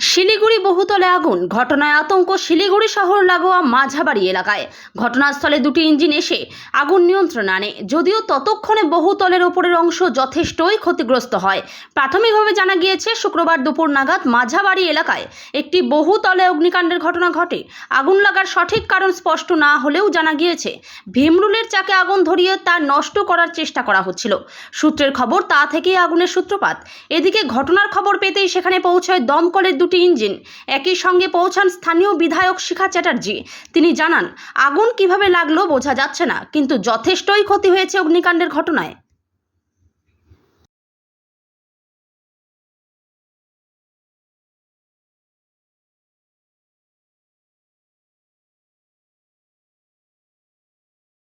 শিলিগুড়ি বহুতলে আগুন। ঘটনায় আতঙ্ক শিলিগুড়ি শহর লাগোয়া মাঝাবাড়ি এলাকায়। ঘটনাস্থলে দুটি ইঞ্জিন এসে আগুন নিয়ন্ত্রণ আনে। যদিও ততক্ষণে বহুতলের ওপরের অংশ যথেষ্টই ক্ষতিগ্রস্ত হয়। প্রাথমিকভাবে জানা গিয়েছে, শুক্রবার দুপুর নাগাদ মাঝাবাড়ি এলাকায় একটি বহুতলে অগ্নিকাণ্ডের ঘটনা ঘটে। আগুন লাগার সঠিক কারণ স্পষ্ট না হলেও জানা গিয়েছে, ভীমরুলের চাকে আগুন ধরিয়ে তা নষ্ট করার চেষ্টা করা হচ্ছিল। সূত্রের খবর, তা থেকেই আগুনের সূত্রপাত। এদিকে ঘটনার খবর পেতেই সেখানে পৌঁছায় দমকলের দুটি ইঞ্জিন একই সঙ্গে পৌঁছান স্থানীয় বিধায়ক শিখা চ্যাটার্জি। তিনি জানান, আগুন কীভাবে লাগল বোঝা যাচ্ছে না, কিন্তু যথেষ্টই ক্ষতি হয়েছে অগ্নিকাণ্ডের ঘটনায়।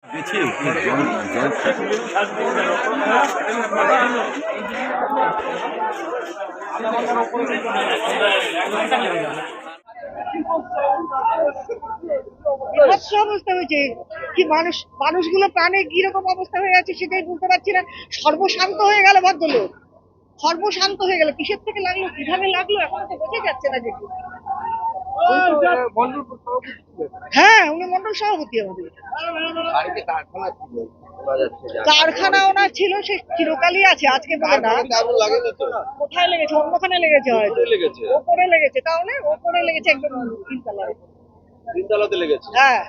গেছে অবস্থা হয়েছে? কি মানুষ, মানুষগুলো প্রাণে অবস্থা হয়ে সেটাই বুঝতে পারছি না। সর্বশান্ত হয়ে গেল ভদ্রলোক। সর্বশান্ত হয়ে গেল। কিসের থেকে লাগল? কীভাবে লাগল? এখন তো বোঝা যাচ্ছে না কিছু হ্যাঁ উনি মন্ডল সভাপতি আমাদের। কারখানা ওনার ছিল সে চিরকালই আছে আজকে বলে না। কোথায় লেগেছে? অন্যখানে লেগেছে হয়তো। লেগেছে। ওপরে লেগেছে তাহলে ওপরে লেগেছে একদম তিনতলায়। তিনতলাতে লেগেছে। হ্যাঁ।